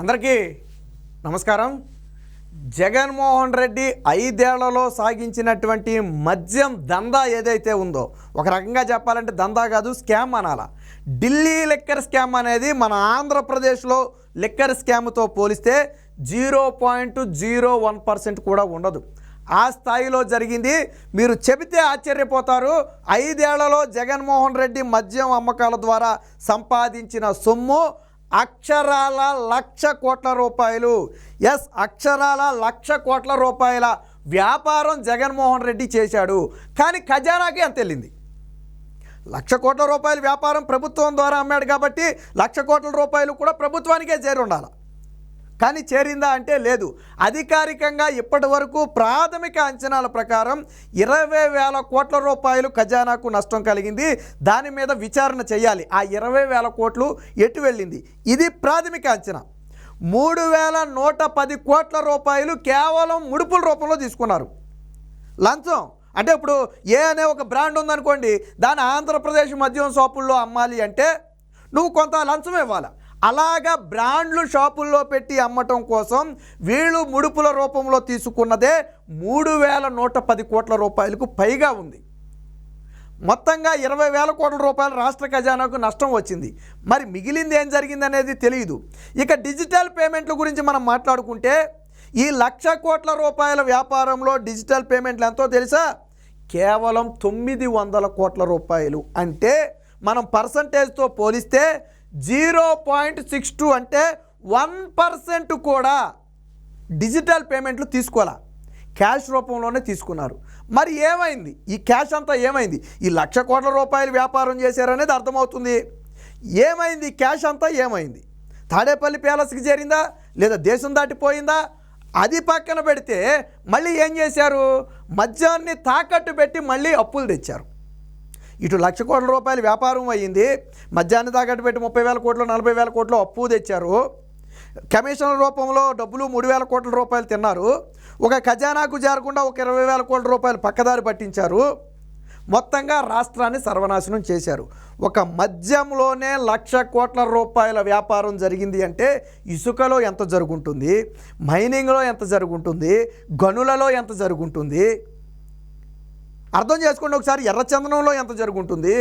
అందరికీ నమస్కారం. జగన్మోహన్ రెడ్డి ఐదేళ్ళలో సాగించినటువంటి మద్యం దందా ఏదైతే ఉందో ఒక రకంగా చెప్పాలంటే దందా కాదు స్కామ్ అనాల. ఢిల్లీ లిక్కర్ స్కామ్ అనేది మన ఆంధ్రప్రదేశ్లో లిక్కర్ స్కామ్తో పోలిస్తే zero point zero one percent కూడా ఉండదు. ఆ స్థాయిలో జరిగింది. మీరు చెబితే ఆశ్చర్యపోతారు. ఐదేళ్ళలో జగన్మోహన్ రెడ్డి మద్యం అమ్మకాల ద్వారా సంపాదించిన సొమ్ము అక్షరాల లక్ష కోట్ల రూపాయలు. ఎస్ అక్షరాల లక్ష కోట్ల రూపాయల వ్యాపారం జగన్మోహన్ రెడ్డి చేశాడు. కానీ ఖజానాకి అంత వెళ్ళింది. లక్ష కోట్ల రూపాయల వ్యాపారం ప్రభుత్వం ద్వారా అమ్మాడు కాబట్టి లక్ష కోట్ల రూపాయలు కూడా ప్రభుత్వానికే చేరి ఉండాలి. కానీ చేరిందా అంటే లేదు. అధికారికంగా ఇప్పటి వరకు ప్రాథమిక అంచనాల ప్రకారం ఇరవై వేల కోట్ల రూపాయలు ఖజానాకు నష్టం కలిగింది. దాని మీద విచారణ చేయాలి. ఆ ఇరవై వేల కోట్లు ఎటు వెళ్ళింది? ఇది ప్రాథమిక అంచనా. మూడు వేల నూట పది కోట్ల రూపాయలు కేవలం ముడుపుల రూపంలో తీసుకున్నారు. లంచం. అంటే ఇప్పుడు ఏ అనే ఒక బ్రాండ్ ఉందనుకోండి దాని ఆంధ్రప్రదేశ్ మద్యం షాపుల్లో అమ్మాలి అంటే నువ్వు కొంత లంచం ఇవ్వాలి? అలాగా బ్రాండ్లు షాపుల్లో పెట్టి అమ్మటం కోసం వీళ్ళు ముడుపుల రూపంలో తీసుకున్నదే మూడు వేల నూట పది కోట్ల రూపాయలకు పైగా ఉంది. మొత్తంగా ఇరవై వేల కోట్ల రూపాయలు రాష్ట్ర ఖజానాకు నష్టం వచ్చింది. మరి మిగిలింది ఏం జరిగింది అనేది తెలియదు. ఇక డిజిటల్ పేమెంట్ల గురించి మనం మాట్లాడుకుంటే ఈ లక్ష కోట్ల రూపాయల వ్యాపారంలో డిజిటల్ పేమెంట్లు ఎంతో తెలుసా? కేవలం తొమ్మిది వందల కోట్ల రూపాయలు. అంటే మనం పర్సంటేజ్తో పోలిస్తే జీరో పాయింట్ సిక్స్ టూ అంటే వన్ పర్సెంట్ కూడా డిజిటల్ పేమెంట్లు తీసుకోవాలా? క్యాష్ రూపంలోనే తీసుకున్నారు. మరి ఏమైంది? ఈ క్యాష్ అంతా ఏమైంది? ఈ లక్ష కోట్ల రూపాయలు వ్యాపారం చేశారనేది అర్థమవుతుంది. ఏమైంది? క్యాష్ అంతా ఏమైంది? తాడేపల్లి ప్యాలెస్కి చేరిందా? లేదా దేశం దాటిపోయిందా? అది పక్కన పెడితే మళ్ళీ ఏం చేశారు? మద్యాన్ని తాకట్టు పెట్టి మళ్ళీ అప్పులు తెచ్చారు. ఇటు లక్ష కోట్ల రూపాయల వ్యాపారం అయ్యింది. మధ్యాహ్నం తాకట్టు పెట్టి ముప్పై వేల కోట్లు నలభై వేల కోట్లు అప్పు తెచ్చారు. కమిషన్ల రూపంలో డబ్బులు మూడు వేల కోట్ల రూపాయలు తిన్నారు. ఒక ఖజానాకు చేరకుండా ఒక ఇరవై వేల కోట్ల రూపాయలు పక్కదారి పట్టించారు. మొత్తంగా రాష్ట్రాన్ని సర్వనాశనం చేశారు. ఒక మద్యంలోనే లక్ష కోట్ల రూపాయల వ్యాపారం జరిగింది అంటే ఇసుకలో ఎంత జరుగుంటుంది? మైనింగ్లో ఎంత జరుగుంటుంది? గనులలో ఎంత జరుగుంటుంది? అర్థం చేసుకోండి ఒకసారి. ఎర్రచందనంలో ఎంత జరుగుంటుంది?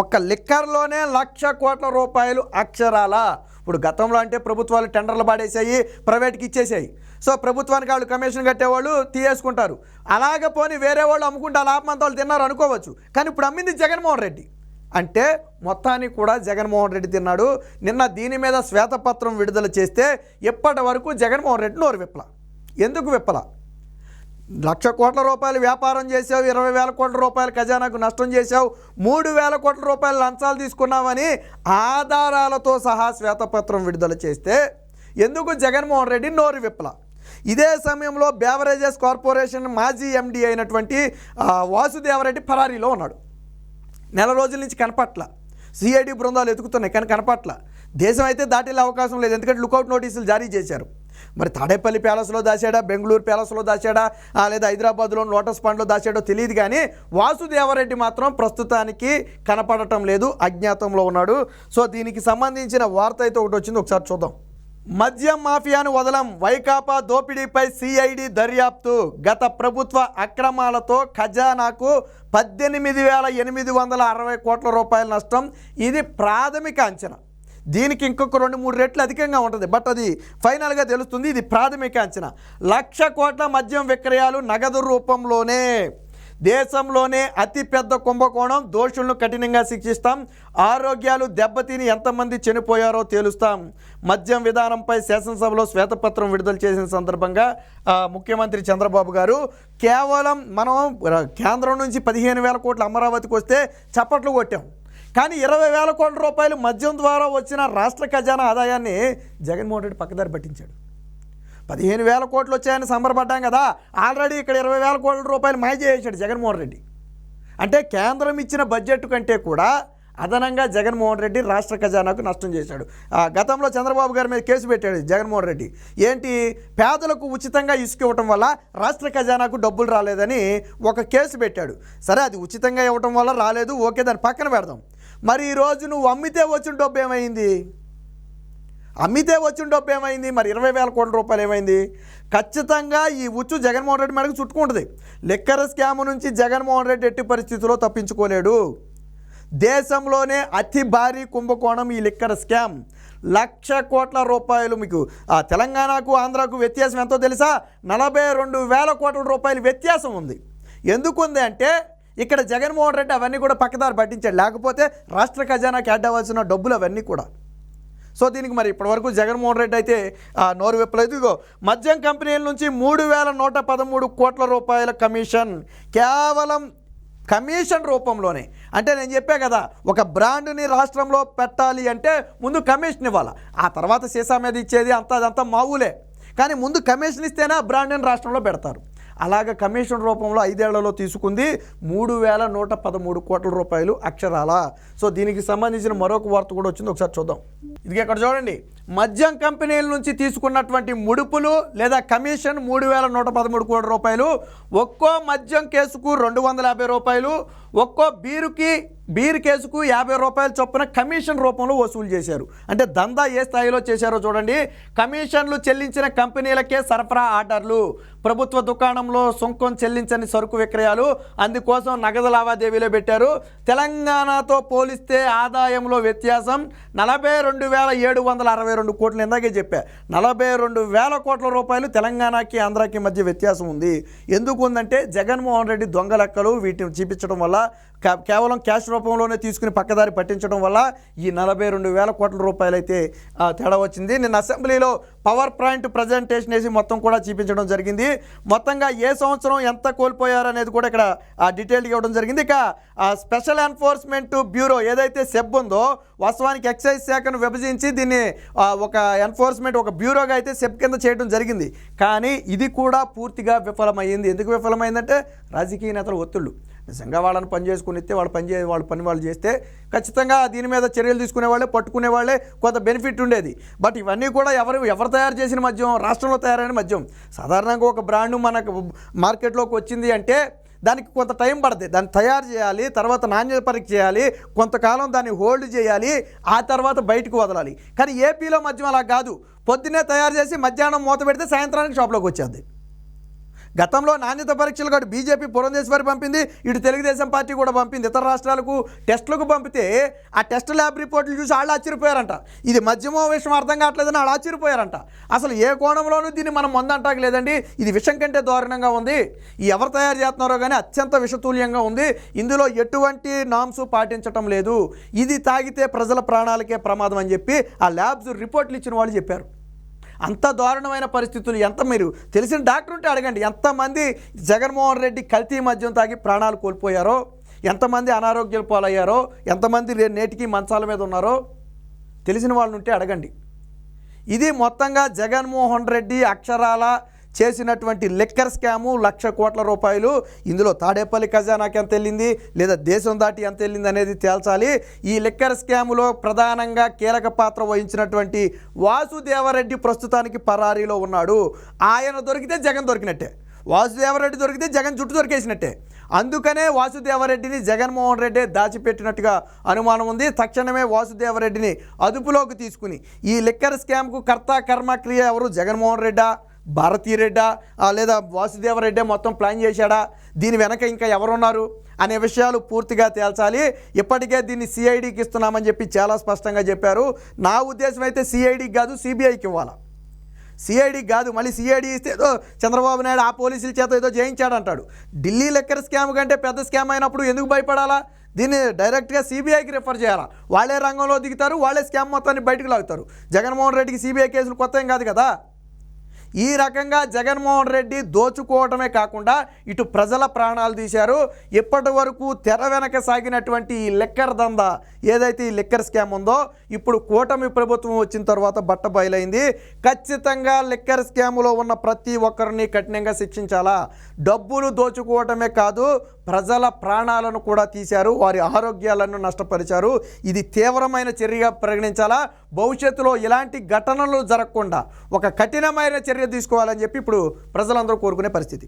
ఒక్క లిక్కర్లోనే లక్ష కోట్ల రూపాయలు అక్షరాల. ఇప్పుడు గతంలో అంటే ప్రభుత్వాలు టెండర్లు పాడేసాయి ప్రైవేట్కి ఇచ్చేసాయి. సో ప్రభుత్వానికి వాళ్ళు కమిషన్ కట్టేవాళ్ళు తీయేసుకుంటారు అలాగ పోని వేరే వాళ్ళు అమ్ముకుంటే ఆ లాభం వాళ్ళు తిన్నారు అనుకోవచ్చు. కానీ ఇప్పుడు అమ్మింది జగన్మోహన్ రెడ్డి. అంటే మొత్తానికి కూడా జగన్మోహన్ రెడ్డి తిన్నాడు. నిన్న దీని మీద శ్వేతపత్రం విడుదల చేస్తే ఇప్పటి వరకు జగన్మోహన్ రెడ్డి నోరు విప్పల. ఎందుకు విప్పల? లక్ష కోట్ల రూపాయలు వ్యాపారం చేసావు ఇరవై వేల కోట్ల రూపాయలు ఖజానాకు నష్టం చేశావు మూడు వేల కోట్ల రూపాయలు లంచాలు తీసుకున్నామని ఆధారాలతో సహా శ్వేతపత్రం విడుదల చేస్తే ఎందుకు జగన్మోహన్ రెడ్డి నోరు విప్పల? ఇదే సమయంలో బేవరేజెస్ కార్పొరేషన్ మాజీ ఎండీ అయినటువంటి వాసుదేవరెడ్డి ఫరారీలో ఉన్నాడు. నెల రోజుల నుంచి కనపట్ల. సిఐడి బృందాలు ఎతుకుతున్నాయి కానీ కనపట్ల. దేశం అయితే దాటిల్లే అవకాశం లేదు ఎందుకంటే లుకౌట్ నోటీసులు జారీ చేశారు. మరి తాడేపల్లి ప్యాలెస్లో దాచాడా? బెంగళూరు ప్యాలెస్లో దాచాడా? లేదా హైదరాబాద్లో లోటస్ పాండ్లో దాచాడో తెలియదు కానీ వాసుదేవరెడ్డి మాత్రం ప్రస్తుతానికి కనపడటం లేదు అజ్ఞాతంలో ఉన్నాడు. సో దీనికి సంబంధించిన వార్త అయితే ఒకటి వచ్చింది ఒకసారి చూద్దాం. మద్యం మాఫియాను వదలం వైకాపా దోపిడీపై సిఐడి దర్యాప్తు. గత ప్రభుత్వ అక్రమాలతో ఖజానాకు పద్దెనిమిది వేల ఎనిమిది వందల అరవై కోట్ల రూపాయల నష్టం. ఇది ప్రాథమిక అంచనా. దీనికి ఇంకొక రెండు మూడు రెట్లు అధికంగా ఉంటుంది. బట్ అది ఫైనల్గా తెలుస్తుంది ఇది ప్రాథమిక అంచనా. లక్ష కోట్ల మద్యం విక్రయాలు నగదు రూపంలోనే. దేశంలోనే అతిపెద్ద కుంభకోణం. దోషులను కఠినంగా శిక్షిస్తాం. ఆరోగ్యాలు దెబ్బతిని ఎంతమంది చనిపోయారో తేలుస్తాం. మద్యం విధానంపై శాసనసభలో శ్వేతపత్రం విడుదల చేసిన సందర్భంగా ముఖ్యమంత్రి చంద్రబాబు గారు కేవలం మనం కేంద్రం నుంచి పదిహేను వేల కోట్ల అమరావతికి వస్తే చప్పట్లు కొట్టాం. కానీ ఇరవై వేల కోట్ల రూపాయలు మద్యం ద్వారా వచ్చిన రాష్ట్ర ఖజానా ఆదాయాన్ని జగన్మోహన్ రెడ్డి పక్కదారి పట్టించాడు. పదిహేను వేల కోట్లు వచ్చాయని సంబరపడ్డాం కదా ఆల్రెడీ ఇక్కడ ఇరవై వేల కోట్ల రూపాయలు మాయ చేసాడు జగన్మోహన్ రెడ్డి. అంటే కేంద్రం ఇచ్చిన బడ్జెట్ కంటే కూడా అదనంగా జగన్మోహన్ రెడ్డి రాష్ట్ర ఖజానాకు నష్టం చేశాడు. ఆ, గతంలో చంద్రబాబు గారి మీద కేసు పెట్టాడు జగన్మోహన్ రెడ్డి. ఏంటి? పేదలకు ఉచితంగా ఇసుక ఇవ్వటం వల్ల రాష్ట్ర ఖజానాకు డబ్బులు రాలేదని ఒక కేసు పెట్టాడు. సరే అది ఉచితంగా ఇవ్వటం వల్ల రాలేదు ఓకే దాన్ని పక్కన పెడదాం. మరి ఈరోజు నువ్వు అమ్మితే వచ్చిన డబ్బు ఏమైంది? అమ్మితే వచ్చిన డబ్బు ఏమైంది? మరి ఇరవై వేల కోట్ల రూపాయలు ఏమైంది? ఖచ్చితంగా ఈ ఉచ్చు జగన్మోహన్ రెడ్డి మేడకు చుట్టుకుంటుంది లెక్కర స్కామ్ నుంచి జగన్మోహన్ రెడ్డి ఎట్టి పరిస్థితుల్లో తప్పించుకోలేడు. దేశంలోనే అతి భారీ కుంభకోణం ఈ లిక్కర్ స్కామ్. లక్ష కోట్ల రూపాయలు మీకు ఆ తెలంగాణకు ఆంధ్రాకు వ్యత్యాసం ఎంతో తెలుసా? నలభై రెండు వేల కోట్ల రూపాయల వ్యత్యాసం ఉంది. ఎందుకుంది అంటే ఇక్కడ జగన్మోహన్ రెడ్డి అవన్నీ కూడా పక్కదారి పట్టించాడు. లేకపోతే రాష్ట్ర ఖజానాకి యాడ్ అవ్వాల్సిన డబ్బులు అవన్నీ కూడా. సో దీనికి మరి ఇప్పటివరకు జగన్మోహన్ రెడ్డి అయితే నోరు విప్పలేదు. ఇదిగో మద్యం కంపెనీల నుంచి మూడు వేల నూట పదమూడు కోట్ల రూపాయల కమిషన్ కేవలం కమిషన్ రూపంలోనే. అంటే నేను చెప్పా కదా ఒక బ్రాండ్ని రాష్ట్రంలో పెట్టాలి అంటే ముందు కమిషన్ ఇవ్వాలి. ఆ తర్వాత సీసా మీద ఇచ్చేది అంతా అదంతా మావులే. కానీ ముందు కమిషన్ ఇస్తేనే ఆ బ్రాండ్ని రాష్ట్రంలో పెడతారు. అలాగ కమిషన్ రూపంలో ఐదేళ్ళలో తీసుకుంది మూడు వేల నూట పదమూడు కోట్ల రూపాయలు అక్షరాల. సో దీనికి సంబంధించిన మరొక వార్త కూడా వచ్చింది. ఒకసారి చూద్దాం. ఇది ఇక్కడ చూడండి. మద్యం కంపెనీల నుంచి తీసుకున్నటువంటి ముడుపులు లేదా కమిషన్ మూడు వేల నూట పదమూడు కోట్ల రూపాయలు ఒక్కో మద్యం కేసుకు రెండు వందల యాభై రూపాయలు ఒక్కో బీరుకి బీర్ కేసుకు యాభై రూపాయల చొప్పున కమిషన్ రూపంలో వసూలు చేశారు. అంటే దందా ఏ స్థాయిలో చేశారో చూడండి. కమిషన్లు చెల్లించిన కంపెనీలకే సరఫరా ఆర్డర్లు. ప్రభుత్వ దుకాణంలో సుంకం చెల్లించని సరుకు విక్రయాలు అందుకోసం నగదు లావాదేవీలో పెట్టారు. తెలంగాణతో పోలిస్తే ఆదాయంలో వ్యత్యాసం నలభై రెండు వేల ఏడు వందల అరవై రెండు కోట్లు. ఇందాకే చెప్పా నలభై రెండు వేల కోట్ల రూపాయలు తెలంగాణకి ఆంధ్రాకి మధ్య వ్యత్యాసం ఉంది. ఎందుకు ఉందంటే జగన్మోహన్ రెడ్డి దొంగ లెక్కలు వీటిని చూపించడం వల్ల కేవలం క్యాష్ రూపంలోనే తీసుకుని పక్కదారి పట్టించడం వల్ల ఈ నలభై రెండు వేల కోట్ల రూపాయలు అయితే తేడా వచ్చింది. నిన్న అసెంబ్లీలో పవర్ పాయింట్ ప్రజెంటేషన్ వేసి మొత్తం కూడా చూపించడం జరిగింది. మొత్తంగా ఏ సంవత్సరం ఎంత కోల్పోయారు అనేది కూడా ఇక్కడ డీటెయిల్గా ఇవ్వడం జరిగింది. ఇక స్పెషల్ ఎన్ఫోర్స్మెంట్ బ్యూరో ఏదైతే సెబ్ ఉందో వాస్తవానికి ఎక్సైజ్ శాఖను విభజించి దీన్ని ఒక ఎన్ఫోర్స్మెంట్ ఒక బ్యూరోగా అయితే సెబ్ కింద చేయడం జరిగింది. కానీ ఇది కూడా పూర్తిగా విఫలమైంది ఎందుకు విఫలమైందంటే రాజకీయ నేతల ఒత్తిళ్ళు నిజంగా వాళ్ళని పని చేసుకుని ఇస్తే వాళ్ళు పని చే వాళ్ళ పని వాళ్ళు చేస్తే ఖచ్చితంగా దీని మీద చర్యలు తీసుకునే వాళ్ళే పట్టుకునే వాళ్ళే కొంత బెనిఫిట్ ఉండేది. బట్ ఇవన్నీ కూడా ఎవరు ఎవరు తయారు చేసిన మద్యం? రాష్ట్రంలో తయారైన మద్యం. సాధారణంగా ఒక బ్రాండ్ మనకు మార్కెట్లోకి వచ్చింది అంటే దానికి కొంత టైం పడుతుంది దాన్ని తయారు చేయాలి తర్వాత నాణ్యత పరీక్ష చేయాలి కొంతకాలం దాన్ని హోల్డ్ చేయాలి ఆ తర్వాత బయటకు వదలాలి. కానీ ఏపీలో మద్యం అలా కాదు. పొద్దున్నే తయారు చేసి మధ్యాహ్నం మూత పెడితే సాయంత్రానికి షాప్లోకి వచ్చేది గతంలో నాణ్యత పరీక్షలు కాదు బీజేపీ పురంధేశ్వరి పంపింది ఇటు తెలుగుదేశం పార్టీ కూడా పంపింది. ఇతర రాష్ట్రాలకు టెస్టులకు పంపితే ఆ టెస్ట్ ల్యాబ్ రిపోర్ట్లు చూసి వాళ్ళు ఆశ్చర్యపోయారంట. ఇది మధ్యమో విషయం అర్థం కావట్లేదని వాళ్ళు ఆశ్చర్యపోయారంట. అసలు ఏ కోణంలోనూ దీన్ని మనం మందంటాక లేదండి ఇది విషం కంటే దారుణంగా ఉంది. ఈ ఎవరు తయారు చేస్తున్నారో కానీ అత్యంత విషతుల్యంగా ఉంది. ఇందులో ఎటువంటి నామ్స్ పాటించటం లేదు. ఇది తాగితే ప్రజల ప్రాణాలకే ప్రమాదం అని చెప్పి ఆ ల్యాబ్స్ రిపోర్ట్లు ఇచ్చిన వాళ్ళు చెప్పారు. అంత దారుణమైన పరిస్థితులు ఎంత మీరు తెలిసిన డాక్టర్ ఉంటే అడగండి. ఎంతమంది జగన్మోహన్ రెడ్డి కల్తీ మద్యం తాగి ప్రాణాలు కోల్పోయారో ఎంతమంది అనారోగ్యాలు పాలయ్యారో ఎంతమంది నేటికి మంచాల మీద ఉన్నారో తెలిసిన వాళ్ళు ఉంటే అడగండి. ఇది మొత్తంగా జగన్మోహన్ రెడ్డి అక్షరాల చేసినటువంటి లెక్కర్ స్కాము లక్ష కోట్ల రూపాయలు ఇందులో తాడేపల్లి ఖజానాకి ఎంత వెళ్ళింది లేదా దేశం దాటి ఎంత వెళ్ళింది అనేది తేల్చాలి. ఈ లెక్కర్ స్కాములో ప్రధానంగా కీలక పాత్ర వహించినటువంటి వాసుదేవరెడ్డి ప్రస్తుతానికి పరారీలో ఉన్నాడు. ఆయన దొరికితే జగన్ దొరికినట్టే. వాసుదేవరెడ్డి దొరికితే జగన్ జుట్టు దొరికేసినట్టే. అందుకనే వాసుదేవరెడ్డిని జగన్మోహన్ రెడ్డి దాచిపెట్టినట్టుగా అనుమానం ఉంది. తక్షణమే వాసుదేవరెడ్డిని అదుపులోకి తీసుకుని ఈ లిక్కర్ స్కామ్కు కర్త కర్మ క్రియ ఎవరు? జగన్మోహన్ రెడ్డా. భారతీరెడ్డా లేదా వాసుదేవరెడ్డే మొత్తం ప్లాన్ చేశాడా? దీని వెనక ఇంకా ఎవరున్నారు అనే విషయాలు పూర్తిగా తేల్చాలి. ఇప్పటికే దీన్ని సిఐడికి ఇస్తున్నామని చెప్పి చాలా స్పష్టంగా చెప్పారు. నా ఉద్దేశం అయితే సిఐడికి కాదు సిబిఐకి ఇవ్వాలి? సిఐడి కాదు మళ్ళీ సిఐడి ఇస్తే ఏదో చంద్రబాబు నాయుడు ఆ పోలీసుల చేత ఏదో చేయించాడంటాడు. ఢిల్లీ లెక్కర్ స్కామ్ కంటే పెద్ద స్కామ్ అయినప్పుడు ఎందుకు భయపడాలా? దీన్ని డైరెక్ట్గా సిబిఐకి రిఫర్ చేయాలా? వాళ్ళే రంగంలో దిగుతారు వాళ్ళే స్కామ్ మొత్తాన్ని బయటకు లాగుతారు. జగన్మోహన్ రెడ్డికి సిబిఐ కేసులు కొత్త ఏం కాదు కదా? ఈ రకంగా జగన్మోహన్ రెడ్డి దోచుకోవటమే కాకుండా ఇటు ప్రజల ప్రాణాలు తీశారు. ఇప్పటి వరకు తెర వెనక సాగినటువంటి ఈ లెక్కర్ దందా ఏదైతే ఈ లెక్కర్ స్కామ్ ఉందో ఇప్పుడు కూటమి ప్రభుత్వం వచ్చిన తర్వాత బట్ట బయలైంది. ఖచ్చితంగా లెక్కర్ స్కామ్లో ఉన్న ప్రతి ఒక్కరిని కఠినంగా శిక్షించాలా? డబ్బులు దోచుకోవటమే కాదు ప్రజల ప్రాణాలను కూడా తీశారు. వారి ఆరోగ్యాలను నష్టపరిచారు. ఇది తీవ్రమైన చర్యగా పరిగణించాలా? భవిష్యత్తులో ఇలాంటి ఘటనలు జరగకుండా ఒక కఠినమైన చర్య తీసుకోవాలని చెప్పి ఇప్పుడు ప్రజలందరూ కోరుకునే పరిస్థితి.